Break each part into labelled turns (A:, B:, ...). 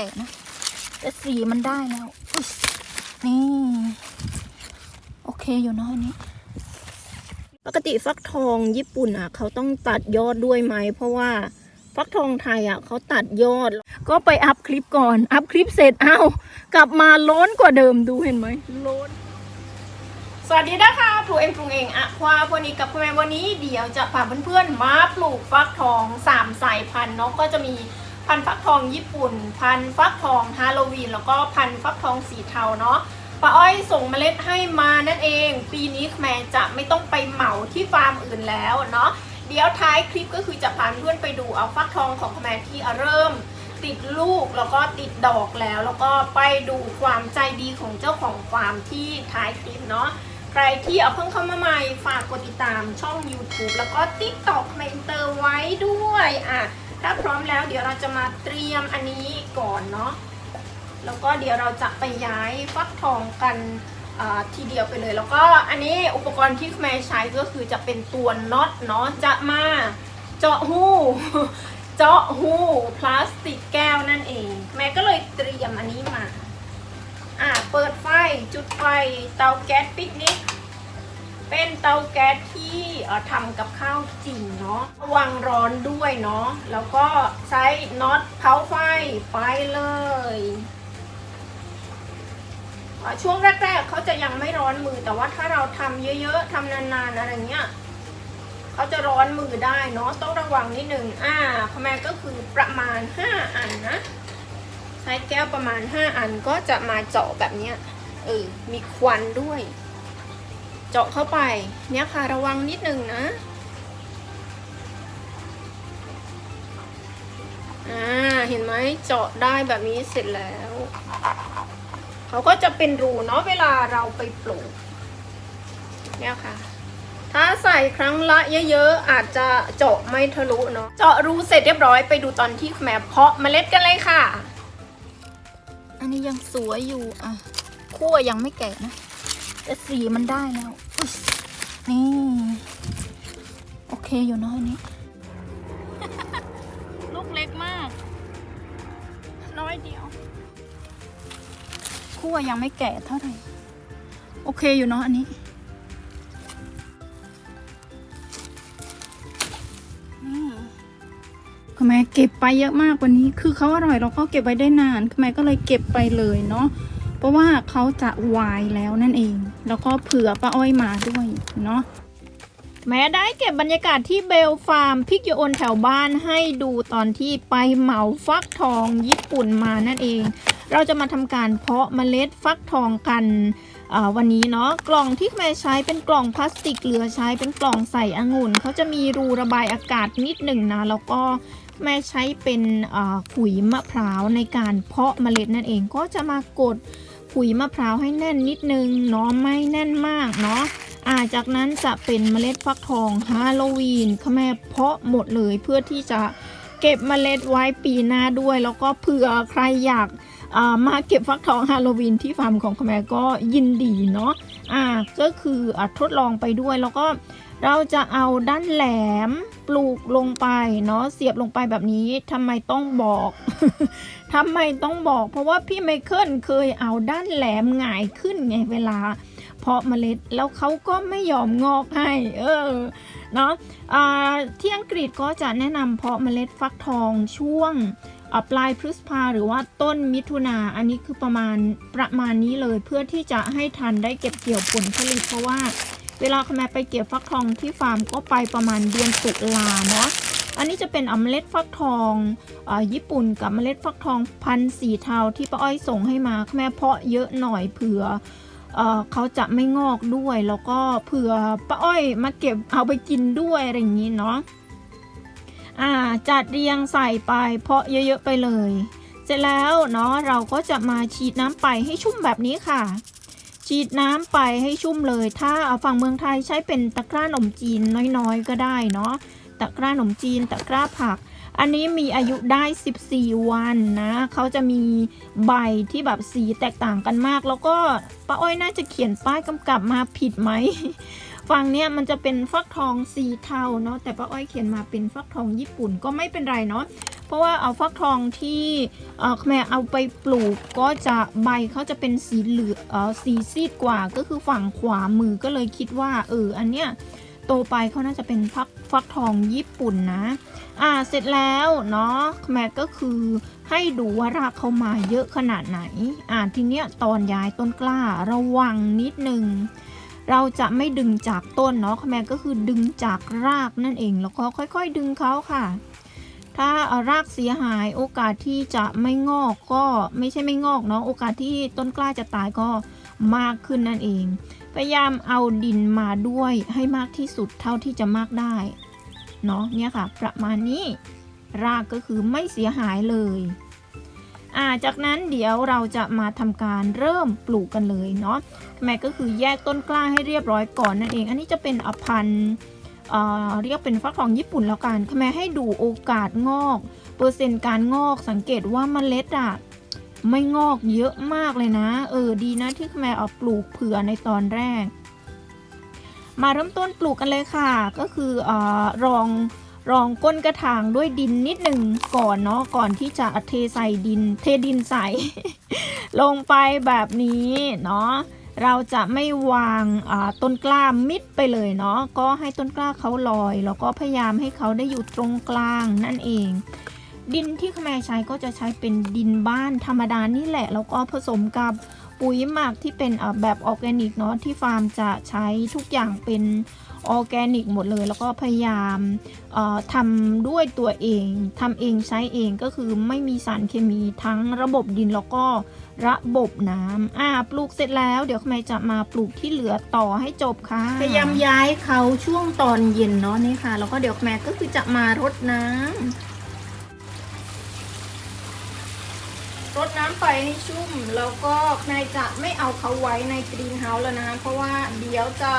A: ก่นะ แต่สีมันได้แล้วนี่ โอเคอยู่เนอะอันนี้
B: ปกติฟักทองญี่ปุ่นอะ เขาต้องตัดยอดด้วยไหม เพราะว่าฟักทองไทยอะเขาตัดยอด
A: ก็ไปอัพคลิปก่อน อัพคลิปเสร็จเอ้ากลับมาล้นกว่าเดิมดูเห็นไหมล้น
B: สวัสดีนะคะปลูกเองปลูกเองอะควาวันนี้กับคุณแม่วันนี้เดี๋ยวจะพาเพื่อนๆมาปลูกฟักทองสามสายพันธุ์เนาะก็จะมี พันฟักทองญี่ปุ่น พันฟักทองฮาโลวีนแล้วก็พันฟักทองสีเทาเนาะป้าอ้อยส่งเมล็ดให้มานั่นเอง ปีนี้แม่จะไม่ต้องไปเหมาที่ฟาร์มอื่นแล้วเนาะเดี๋ยวท้ายคลิปก็คือจะพาเพื่อนไปดูเอาฟักทองของแม่ที่เริ่มติดลูกแล้วก็ติดดอกแล้ว แล้วก็ไปดูความใจดีของเจ้าของฟาร์มที่ท้ายคลิปเนาะใครที่เอาเพิ่งเข้ามาใหม่ฝากกดติดตามช่อง YouTube แล้วก็ TikTok เมนเตอร์ไว้ด้วยอะ ถ้าพร้อมแล้วเดี๋ยวเราจะมาเตรียมอันนี้ก่อนเนาะแล้วก็เดี๋ยวเราจะไปย้ายฟักทองกันทีเดียวไปเลย แล้วก็อันนี้อุปกรณ์ที่แม่ใช้ก็คือจะเป็นตัวน็อตเนาะจะมาเจาะหูเจาะหูพลาสติกแก้วนั่นเอง แม่ก็เลยเตรียมอันนี้มา อ่าเปิดไฟจุดไฟเตาแก๊สปิกนิก เป็นเตาแก๊สที่ทำกับข้าวจริงเนาะระวังร้อนด้วยเนาะแล้วก็ใช้น็อตเผาไฟไปเลยช่วงแรก ๆเขาจะยังไม่ร้อนมือ แต่ว่าถ้าเราทำเยอะๆทำนานๆอะไรเงี้ยเขาจะร้อนมือได้เนาะต้องระวังนิดหนึ่งอ่าคอแมนก็คือประมาณ 5 อันนะใช้แก้วประมาณ 5 อันก็จะมาเจาะแบบเนี้ยเออมีควันด้วย เจาะเข้าไปเนี่ยค่ะระวังนิดนึงนะอ่าเห็นไหมเจาะได้แบบนี้เสร็จแล้วเขาก็จะเป็นรูเนาะเวลาเราไปปลูกเนี่ยค่ะ ถ้าใส่ครั้งละเยอะๆ อาจจะเจาะไม่ทะลุเนาะเจาะรูเสร็จเรียบร้อยไปดูตอนที่แม่เพาะเมล็ดกันเลยค่ะ
A: อันนี้ยังสวยอยู่อะคั่วยังไม่แก่นะ แต่สีมันได้แล้วนี่ โอเคอยู่เนอะอันนี้
B: ลูกเล็กมาก น้อยเดียว
A: คั่วยังไม่แก่เท่าไหร่ โอเคอยู่เนาะอันนี้นี่คุณแม่เก็บไปเยอะมากกว่านี้ คือเขาอร่อยเราก็เก็บไว้ได้นานคุณแม่ก็เลยเก็บไปเลยเนาะ เพราะว่าเขาจะวายแล้วนั่นเอง แล้วก็เผื่อป้าอ้อยมาด้วยเนาะ
B: แม้ได้เก็บบรรยากาศที่เบลฟาร์มพิกโยโอนแถวบ้านให้ดูตอนที่ไปเหมาฟักทองญี่ปุ่นมานั่นเอง เราจะมาทำการเพาะเมล็ดฟักทองกันวันนี้เนาะกล่องที่แม่ใช้เป็นกล่องพลาสติกเหลือใช้เป็นกล่องใส่องุ่นเขาจะมีรูระบายอากาศนิดหนึ่งนะแล้วก็แม่ใช้เป็นขุยมะพร้าวในการเพาะเมล็ดนั่นเองก็จะมากด ขุยมะพร้าวให้แน่นนิดนึงเนาะไม่แน่นมากเนาะอ่าจากนั้นจะเป็นเมล็ดฟักทองฮาโลวีนค่ะแม่เพาะหมดเลยเพื่อที่จะเก็บเมล็ดไว้ปีหน้าด้วย แล้วก็เผื่อใครอยากามาเก็บฟักทองฮาโลวีนที่ฟาร์มของคุณแม่ก็ยินดีเนาะอ่าก็คืออทดลองไปด้วยแล้วก็เราจะเอาด้านแหลมปลูกลงไปเนาะเสียบลงไปแบบนี้ทำไมต้องบอก ทำไมต้องบอก เพราะว่าพี่ไมเคิลเคยเอาด้านแหลมหงายขึ้นไงเวลา เพาะเมล็ดแล้วเขาก็ไม่ยอมงอกให้ เออเนาะอ่าที่อังกฤษก็จะแนะนำเพาะเมล็ดฟักทองช่วงปลายพฤษภาหรือว่าต้นมิถุนาอันนี้คือประมาณประมาณนี้เลยเพื่อที่จะให้ทันได้เก็บเกี่ยวผลผลิตเพราะว่า เวลาคุณแม่ไปเก็บฟักทองที่ฟาร์มก็ไปประมาณเดือนตุลาเนาะ อันนี้จะเป็นอเมล็ดฟักทองอาญี่ปุ่นกับเมล็ดฟักทองพันสีเทาที่ป้าอ้อยส่งให้มาแม่เพาะเยอะหน่อยเผื่อเอ่อเขาจะไม่งอกด้วยแล้วก็เผื่อป้าอ้อยมาเก็บเอาไปกินด้วยอะไรอย่างนี้เนาะอ่าจัดเรียงใส่ไปเพาะเยอะๆไปเลย เสร็จแล้วเนาะเราก็จะมาฉีดน้ำไปให้ชุ่มแบบนี้ค่ะ ฉีดน้ำไปให้ชุ่มเลย ถ้าเอาฝั่งเมืองไทยใช้เป็นตะกร้านมจีนน้อยๆก็ได้เนาะ ตะกร้าหนมจีน ตะกร้าผัก อันนี้มีอายุได้ 14 วันนะเขาจะมีใบที่แบบสีแตกต่างกันมาก แล้วก็ป้าอ้อยน่าจะเขียนป้ายกำกับมาผิดไหมฝั่งเนี้ยมันจะเป็นฟักทองสีเทาเนาะแต่ป้าอ้อยเขียนมาเป็นฟักทองญี่ปุ่นก็ไม่เป็นไรเนาะเพราะว่าเอาฟักทองที่เอ่อแม่เอาไปปลูกก็จะใบเขาจะเป็นสีเหลืองเอ่อสีซีดกว่าก็คือฝั่งขวามือก็เลยคิดว่าเอออันเนี้ย โตไปเขาน่าจะเป็นฟักฟักทองญี่ปุ่นนะ อ่าเสร็จแล้วเนาะแม่ก็คือให้ดูว่ารากเขามาเยอะขนาดไหน อ่าทีเนี้ยตอนย้ายต้นกล้าระวังนิดนึงเราจะไม่ดึงจากต้นเนาะแม่ก็คือดึงจากรากนั่นเอง แล้วก็ค่อยๆดึงเขาค่ะ ถ้ารากเสียหายโอกาสที่จะไม่งอกก็ไม่ใช่ไม่งอกเนาะโอกาสที่ต้นกล้าจะตายก็ มากขึ้นนั่นเอง พยายามเอาดินมาด้วยให้มากที่สุดเท่าที่จะมากได้เนาะเนี่ยค่ะ ประมาณนี้รากก็คือไม่เสียหายเลยอ่าจากนั้นเดี๋ยวเราจะมาทำการเริ่มปลูกกันเลยเนาะแม่ก็คือแยกต้นกล้าให้เรียบร้อยก่อนนั่นเอง อันนี้จะเป็นอพันธ์เรียกเป็นฟักทองญี่ปุ่นแล้วกันแม่ให้ดูโอกาสงอก เปอร์เซ็นต์การงอกสังเกตว่าเมล็ดอะ ไม่งอกเยอะมากเลยนะ เออดีนะที่แม่เอาปลูกเผื่อในตอนแรก มาเริ่มต้นปลูกกันเลยค่ะ ก็คือเออรองรองก้นกระถางด้วยดินนิดหนึ่งก่อนเนาะก่อนที่จะเทใส่ดิน เทดินใส่ ลงไปแบบนี้เนาะเราจะไม่วางต้นกล้ามิดไปเลยเนาะก็ให้ต้นกล้าเขาลอย แล้วก็พยายามให้เขาได้อยู่ตรงกลางนั่นเอง ดินที่แมใช้ก็จะใช้เป็นดินบ้านธรรมดานี่แหละ แล้วก็ผสมกับปุ๋ยหมักที่เป็นแบบออร์แกนิกเนาะที่ฟาร์มจะใช้ทุกอย่างเป็นออร์แกนิกหมดเลย แล้วก็พยายามทำด้วยตัวเองทำเองใช้เองก็คือไม่มีสารเคมีทั้งระบบดินแล้วก็ระบบน้ำอ่าปลูกเสร็จแล้วเดี๋ยวแม่จะมาปลูกที่เหลือต่อให้จบค่ะ
A: พยายามย้ายเขาช่วงตอนเย็นเนาะนี่ค่ะ แล้วก็เดี๋ยวแม่ก็คือจะมารดน้ำ รดน้ำไปให้ชุ่ม แล้วก็แม่จะไม่เอาเขาไว้ในกรีนเฮาส์แล้วนะเพราะว่าเดี๋ยวจะ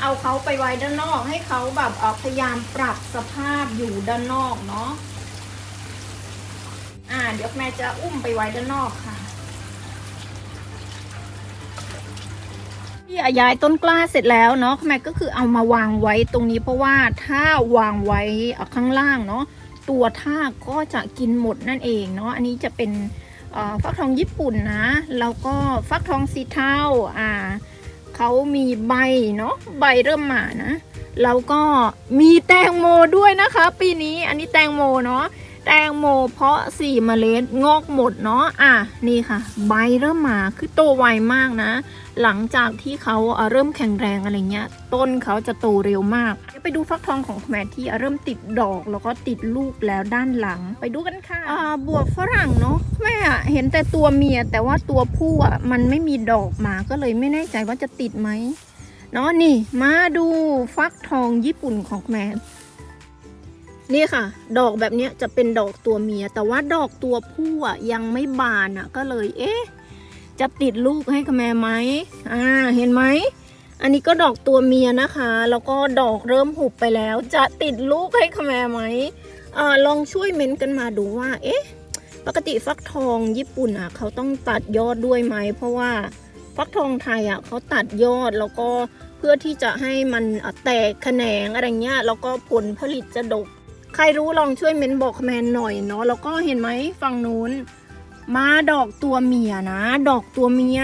A: เอาเขาไปไว้ด้านนอก ให้เขาแบบพยายามปรับสภาพอยู่ด้านนอกเนาะอ่า เดี๋ยวแม่จะอุ้มไปไว้ด้านนอกค่ะที่ย้ายต้นกล้าเสร็จแล้วเนาะแม่ก็คือเอามาวางไว้ตรงนี้เพราะว่าถ้าวางไว้ข้างล่างเนาะตัวท่าก็จะกินหมดนั่นเองเนาะอันนี้จะเป็น ฟักทองญี่ปุ่นนะ แล้วก็ฟักทองสีเทาอ่าเขามีใบเนาะใบเริ่มมานะ แล้วก็มีแตงโมด้วยนะคะ ปีนี้อันนี้แตงโมเนาะ แตงโมเพาะสี่เมล็ดงอกหมดเนาะอะนี่ค่ะ ใบเริ่มมาคือโตไวมากนะ หลังจากที่เขาเริ่มแข็งแรงอะไรเงี้ย ต้นเขาจะโตเร็วมาก ไปดูฟักทองของแม่ที่เริ่มติดดอกแล้วก็ติดลูกแล้วด้านหลังไปดูกันค่ะอ่าบวบฝรั่งเนาะแม่อะเห็นแต่ตัวเมียแต่ว่าตัวผู้อะมันไม่มีดอกมาก็เลยไม่แน่ใจว่าจะติดไหมเนาะนี่มาดูฟักทองญี่ปุ่นของแม่ นี่ค่ะ ดอกแบบนี้จะเป็นดอกตัวเมีย แต่ว่าดอกตัวผู้อะยังไม่บานอะ ก็เลย เอ๊ะ จะติดลูกให้คะแมไหมอ่า เห็นไหม อันนี้ก็ดอกตัวเมียนะคะ แล้วก็ดอกเริ่มหุบไปแล้ว จะติดลูกให้คะแมไหมอ่าลองช่วยเม้นต์กันมาดูว่า เอ๊ะ ปกติฟักทองญี่ปุ่นอะ เขาต้องตัดยอดด้วยไหม เพราะว่าฟักทองไทยอะเขาตัดยอดแล้วก็เพื่อที่จะให้มันแตกแขนงอะไรเงี้ย แล้วก็ผลผลิตจะดก ใครรู้ลองช่วยเม้นบอกคะแมนหน่อยเนาะแล้วก็เห็นไหมฝั่งนู้นมาดอกตัวเมียนะ ดอกตัวเมีย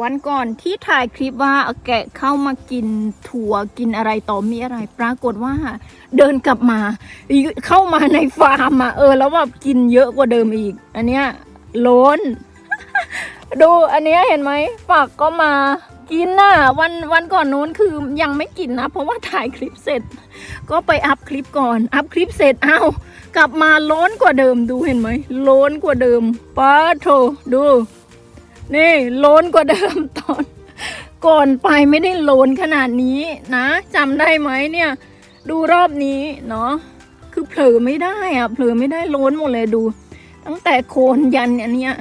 A: วันก่อนที่ถ่ายคลิปว่าแกะเข้ามากินถั่วกินอะไรต่อมีอะไร ปรากฏว่า เดินกลับมา เข้ามาในฟาร์มอะเออ แล้วแบบกินเยอะกว่าเดิมอีก อันเนี้ยล้น ดูอันนี้เห็นไหมฝักก็มากินน่ะวันวันก่อนนู้นคือยังไม่กินนะ เพราะว่าถ่ายคลิปเสร็จ ก็ไปอัพคลิปก่อน อัพคลิปเสร็จอ้าวกลับมาล้นกว่าเดิมดูเห็นไหมล้นกว่าเดิมป้าโถดู นี่ล้นกว่าเดิมตอน ก่อนไปไม่ได้ล้นขนาดนี้นะจำได้ไหมเนี่ย ดูรอบนี้เนาะคือเผลอไม่ได้อะเผลอไม่ได้ล้นหมดเลยดู ตั้งแต่โคนยันอันเนี้ย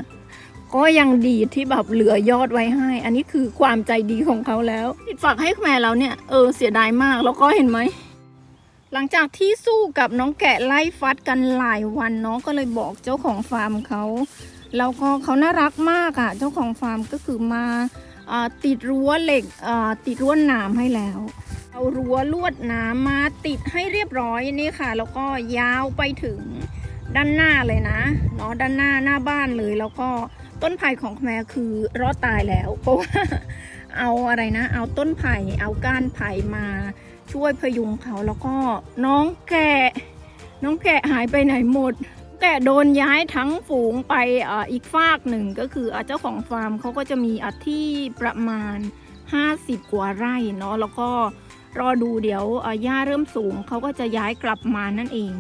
A: ก็ยังดีที่แบบเหลือยอดไว้ให้ อันนี้คือความใจดีของเขาแล้วติดฝากให้แม่แล้วเนี่ยเออเสียดายมากแล้วก็เห็นไหมหลังจากที่สู้กับน้องแกะไล่ฟัดกันหลายวันเนาะก็เลยบอกเจ้าของฟาร์มเขาแล้วก็เขาน่ารักมากอะ่ะ เจ้าของฟาร์มก็คือมาอติดรั้วเหล็กติดรั้วนามให้แล้วเอารั้วลวดน้ำมาติดให้เรียบร้อยนี่ค่ะ แล้วก็ยาวไปถึงด้านหน้าเลยนะเนาะด้านหน้าหน้าบ้านเลยแล้วก็ ต้นไผ่ของแม่คือรอดตายแล้ว เพราะว่าเอาอะไรนะ เอาต้นไผ่เอาก้านไผ่มาช่วยพยุงเขาแล้วก็น้องแกะ น้องแกะหายไปไหนหมด แกะโดนย้ายทั้งฝูงไปอ,อีกฟากหนึ่งก็คืออเจ้าของฟาร์มเขาก็จะมีอที่ประมาณ 50 กว่าไร่เนาะแล้วก็รอดูเดี๋ยวหญ้าเริ่มสูงเขาก็จะย้ายกลับมานั่นเอง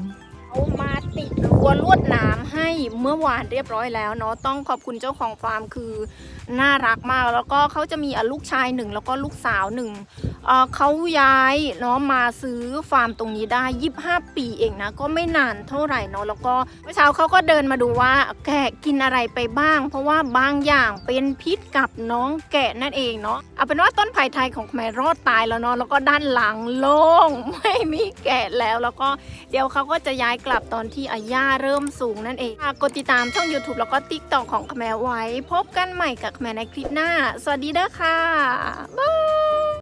A: เอามา ติดรั้วลวดหนามให้เมื่อวานเรียบร้อยแล้วเนาะต้องขอบคุณเจ้าของฟาร์มคือ น่ารักมาก แล้วก็เขาจะมีลูกชายหนึ่งแล้วก็ลูกสาวหนึ่งเเขาย้ายเนาะมาซื้อฟาร์มตรงนี้ได้ 25 ปีเองนะ ก็ไม่นานเท่าไหร่เนาะแล้วก็เมื่อเช้าเขาก็เดินมาดูว่าแกะกินอะไรไปบ้าง เพราะว่าบางอย่างเป็นพิษกับน้องแกะนั่นเองเนาะเอาเป็นว่าต้นไผ่ไทยของแม่รอดตายแล้วเนาะแล้วก็ด้านหลังโล่งไม่มีแกะแล้ว แล้วก็เดี๋ยวเขาก็จะย้ายกลับตอนที่อาย่าเริ่มสูงนั่นเองฝากกดติดตามช่อง YouTube แล้วก็ TikTok ของแมไว้ พบกันใหม่กับแม่ในคลิปหน้า สวัสดีเด้อค่ะ บ๊าย